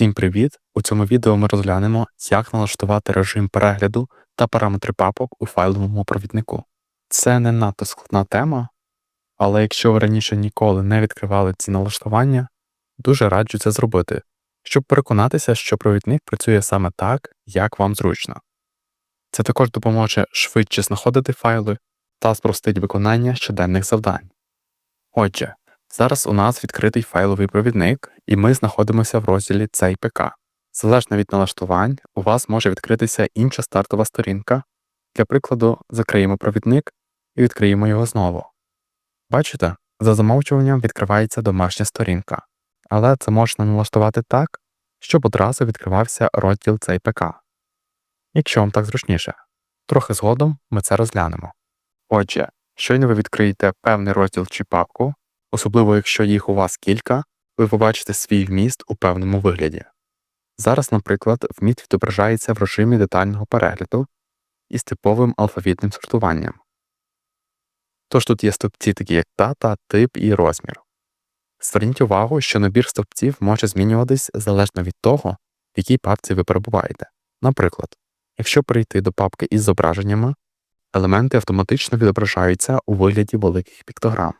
Всім привіт! У цьому відео ми розглянемо, як налаштувати режим перегляду та параметри папок у файловому провіднику. Це не надто складна тема, але якщо ви раніше ніколи не відкривали ці налаштування, дуже раджу це зробити, щоб переконатися, що провідник працює саме так, як вам зручно. Це також допоможе швидше знаходити файли та спростить виконання щоденних завдань. Отже, Зараз у нас відкритий файловий провідник, і ми знаходимося в розділі цей ПК. Залежно від налаштувань, у вас може відкритися інша стартова сторінка. Для прикладу, закриємо провідник і відкриємо його знову. Бачите, за замовчуванням відкривається домашня сторінка, але це можна налаштувати так, щоб одразу відкривався розділ цей ПК. Якщо вам так зручніше, трохи згодом ми це розглянемо. Отже, щойно ви відкриєте певний розділ чи папку, особливо якщо їх у вас кілька, ви побачите свій вміст у певному вигляді. Зараз, наприклад, вміст відображається в режимі детального перегляду із типовим алфавітним сортуванням. Тож тут є стовпці, такі як дата, тип і розмір. Зверніть увагу, що набір стовпців може змінюватись залежно від того, в якій папці ви перебуваєте. Наприклад, якщо перейти до папки із зображеннями, елементи автоматично відображаються у вигляді великих піктограм.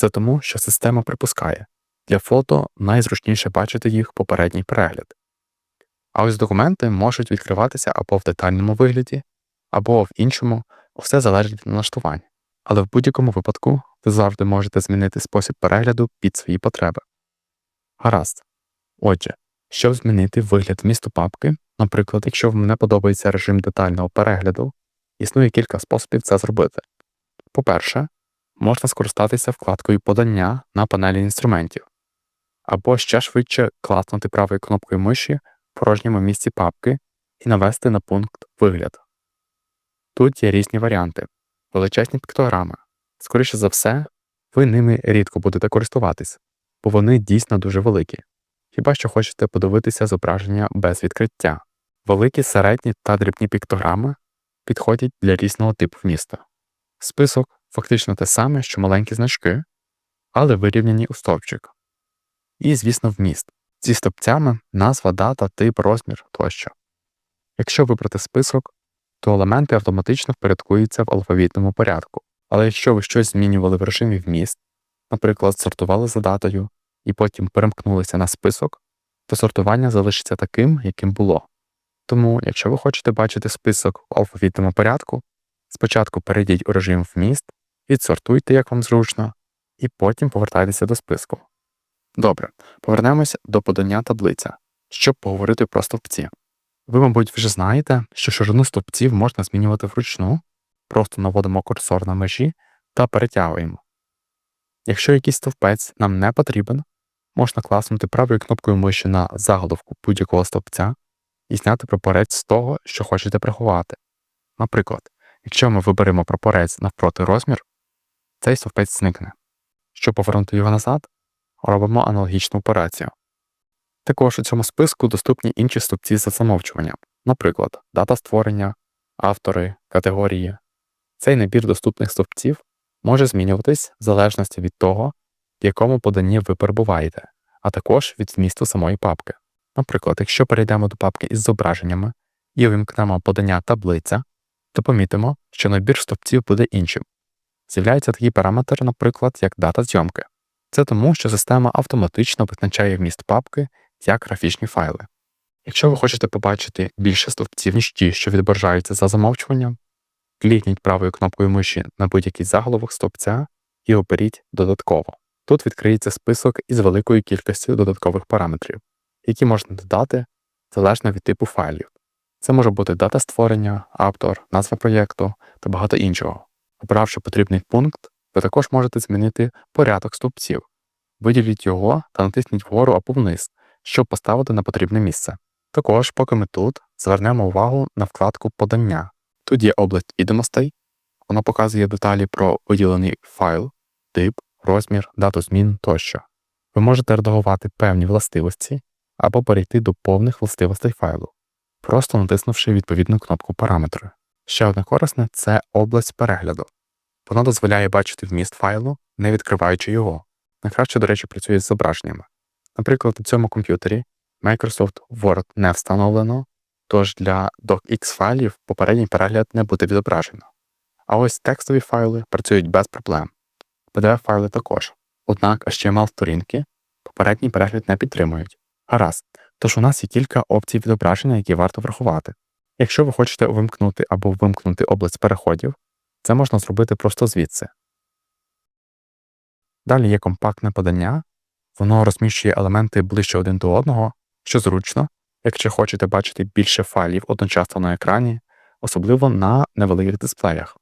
Це тому, що система припускає для фото найзручніше бачити їх попередній перегляд. А ось документи можуть відкриватися або в детальному вигляді, або в іншому, все залежить від налаштувань. Але в будь-якому випадку ви завжди можете змінити спосіб перегляду під свої потреби. Гаразд. Отже, щоб змінити вигляд вмісту папки, наприклад, якщо вам не подобається режим детального перегляду, існує кілька способів це зробити. По-перше, можна скористатися вкладкою Подання на панелі інструментів, або ще швидше класнути правою кнопкою миші в порожньому місці папки і навести на пункт Вигляд. Тут є різні варіанти, величезні піктограми. Скоріше за все, ви ними рідко будете користуватись, бо вони дійсно дуже великі. Хіба що хочете подивитися зображення без відкриття. Великі, середні та дрібні піктограми підходять для різного типу вмісту. Список фактично те саме, що маленькі значки, але вирівняні у стовпчик. І, звісно, вміст. Зі стопцями назва, дата, тип, розмір тощо. Якщо вибрати список, то елементи автоматично впорядкуються в алфавітному порядку. Але якщо ви щось змінювали в режимі вміст, наприклад, сортували за датою і потім перемкнулися на список, то сортування залишиться таким, яким було. Тому, якщо ви хочете бачити список в алфавітному порядку, спочатку перейдіть у режим вміст, відсортуйте, як вам зручно, і потім повертайтеся до списку. Добре, повернемося до подання таблиця, щоб поговорити про стовпці. Ви, мабуть, вже знаєте, що ширину стовпців можна змінювати вручну, просто наводимо курсор на межі та перетягуємо. Якщо якийсь стовпець нам не потрібен, можна класнути правою кнопкою миші на заголовку будь-якого стовпця і зняти прапорець з того, що хочете приховати. Наприклад, якщо ми виберемо прапорець навпроти розмір, цей стовпець зникне. Щоб повернути його назад, робимо аналогічну операцію. Також у цьому списку доступні інші стовпці за замовчуванням, наприклад, дата створення, автори, категорії. Цей набір доступних стовпців може змінюватись в залежності від того, в якому поданні ви перебуваєте, а також від змісту самої папки. Наприклад, якщо перейдемо до папки із зображеннями і увімкнемо подання таблиця, то помітимо, що набір стовпців буде іншим. З'являється такий параметр, наприклад, як дата зйомки. Це тому, що система автоматично визначає вміст папки як графічні файли. Якщо ви хочете побачити більше стовпців, ніж ті, що відображаються за замовчуванням, клікніть правою кнопкою миші на будь-який заголовок стовпця і оберіть додатково. Тут відкриється список із великою кількістю додаткових параметрів, які можна додати залежно від типу файлів. Це може бути дата створення, автор, назва проєкту та багато іншого. Обравши потрібний пункт, ви також можете змінити порядок стовпців. Виділіть його та натисніть вгору або вниз, щоб поставити на потрібне місце. Також, поки ми тут, звернемо увагу на вкладку Подання. Тут є область відомостей, вона показує деталі про виділений файл, тип, розмір, дату змін тощо. Ви можете редагувати певні властивості або перейти до повних властивостей файлу, просто натиснувши відповідну кнопку параметри. Ще одне корисне це область перегляду. Воно дозволяє бачити вміст файлу, не відкриваючи його. Найкраще, до речі, працює з зображеннями. Наприклад, у цьому комп'ютері Microsoft Word не встановлено, тож для docx файлів попередній перегляд не буде відображено. А ось текстові файли працюють без проблем. pdf файли також. Однак HTML сторінки попередній перегляд не підтримують. Гаразд, тож у нас є кілька опцій відображення, які варто врахувати. Якщо ви хочете увімкнути або вимкнути область переходів, це можна зробити просто звідси. Далі є компактне подання, воно розміщує елементи ближче один до одного, що зручно, якщо хочете бачити більше файлів одночасно на екрані, особливо на невеликих дисплеях.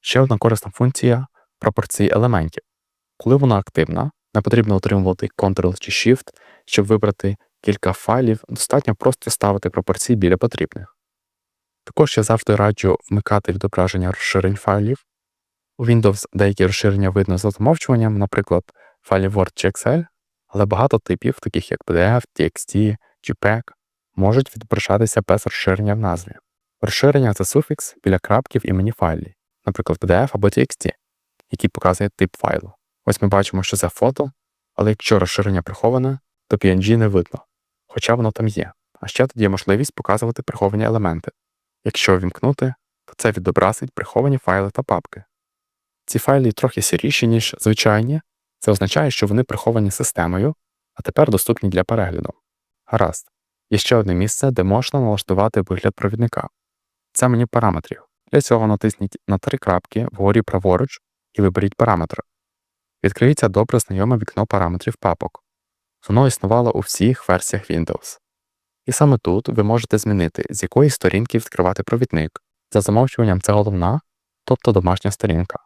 Ще одна корисна функція пропорції елементів. Коли вона активна, не потрібно отримувати Ctrl чи Shift, щоб вибрати кілька файлів, достатньо просто ставити пропорції біля потрібних. Також я завжди раджу вмикати відображення розширень файлів. У Windows деякі розширення видно за замовчуванням, наприклад, файлів Word чи Excel, але багато типів, таких як PDF, TXT, JPEG, можуть відображатися без розширення в назві. Розширення це суфікс біля крапки в імені файлі, наприклад, PDF або TXT, який показує тип файлу. Ось ми бачимо, що це фото, але якщо розширення приховане, то PNG не видно, хоча воно там є. А ще тут є можливість показувати приховані елементи. Якщо вімкнути, то це відобразить приховані файли та папки. Ці файли трохи сіріші, ніж звичайні, це означає, що вони приховані системою, а тепер доступні для перегляду. Гаразд, є ще одне місце, де можна налаштувати вигляд провідника. Це меню параметрів. Для цього натисніть на три крапки вгорі праворуч і виберіть параметри. Відкриється добре знайоме вікно параметрів папок. Воно існувало у всіх версіях Windows. І саме тут ви можете змінити, з якої сторінки відкривати провідник. За замовчуванням це головна, тобто домашня сторінка.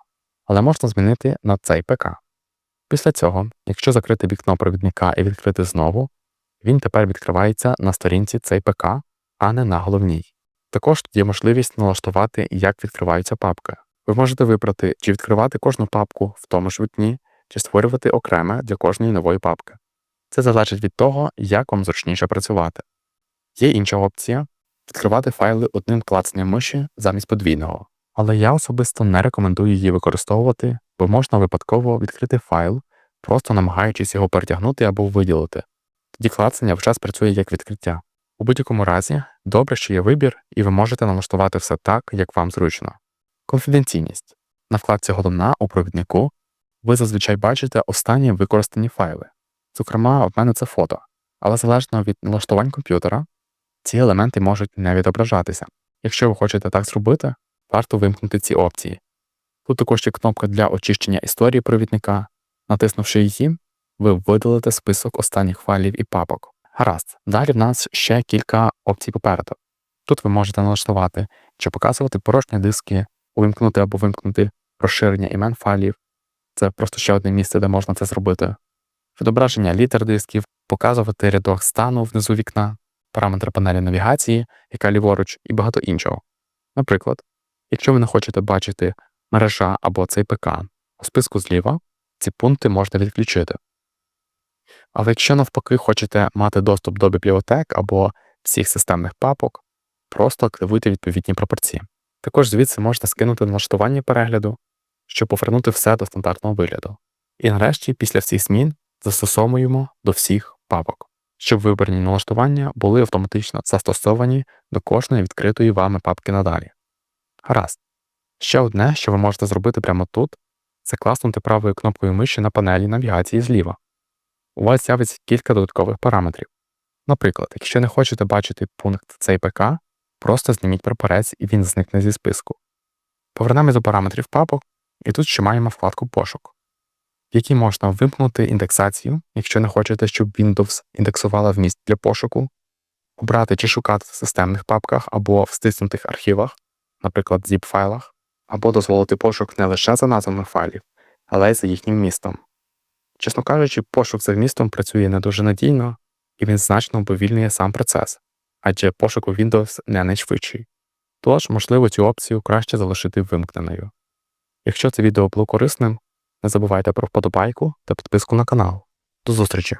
Але можна змінити на цей ПК. Після цього, якщо закрити вікно провідника і відкрити знову, він тепер відкривається на сторінці цей ПК, а не на головній. Також є можливість налаштувати, як відкриваються папки. Ви можете вибрати, чи відкривати кожну папку в тому ж вікні, чи створювати окреме для кожної нової папки. Це залежить від того, як вам зручніше працювати. Є інша опція відкривати файли одним клацанням миші замість подвійного, але я особисто не рекомендую її використовувати, бо можна випадково відкрити файл, просто намагаючись його перетягнути або виділити. Тоді клацання в час працює як відкриття. У будь-якому разі, добре, що є вибір, і ви можете налаштувати все так, як вам зручно. Конфіденційність. На вкладці Головна у провіднику ви зазвичай бачите останні використані файли. Зокрема, в мене це фото, але залежно від налаштувань комп'ютера, ці елементи можуть не відображатися. Якщо ви хочете так зробити, варто вимкнути ці опції. Тут також є кнопка для очищення історії провідника. Натиснувши її, ви видалите список останніх файлів і папок. Гаразд, далі в нас ще кілька опцій попереду. Тут ви можете налаштувати чи показувати порожні диски, увімкнути або вимкнути розширення імен файлів. Це просто ще одне місце, де можна це зробити. Відображення літер дисків, показувати рядок стану внизу вікна, параметри панелі навігації, яка ліворуч, і багато іншого. Наприклад, якщо ви не хочете бачити мережа або цей ПК у списку зліва, ці пункти можна відключити. Але якщо навпаки хочете мати доступ до бібліотек або всіх системних папок, просто активуйте відповідні пропорції. Також звідси можна скинути налаштування перегляду, щоб повернути все до стандартного вигляду. І нарешті, після всіх змін, застосовуємо до всіх папок, щоб вибрані налаштування були автоматично застосовані до кожної відкритої вами папки надалі. Гаразд. Ще одне, що ви можете зробити прямо тут, це класнути правою кнопкою миші на панелі навігації зліва. У вас з'явиться кілька додаткових параметрів. Наприклад, якщо не хочете бачити пункт ЦПК, просто зніміть прапорець і він зникне зі списку. Повернемось до параметрів папок, і тут ще маємо вкладку Пошук, в якій можна вимкнути індексацію, якщо не хочете, щоб Windows індексувала вміст для пошуку, обрати чи шукати в системних папках або в стиснутих архівах, наприклад, zip файлах, або дозволити пошук не лише за назвами файлів, але й за їхнім містом. Чесно кажучи, пошук за вмістом працює не дуже надійно, і він значно уповільнює сам процес, адже пошук у Windows не найшвидший. Тож, можливо, цю опцію краще залишити вимкненою. Якщо це відео було корисним, не забувайте про вподобайку та підписку на канал. До зустрічі!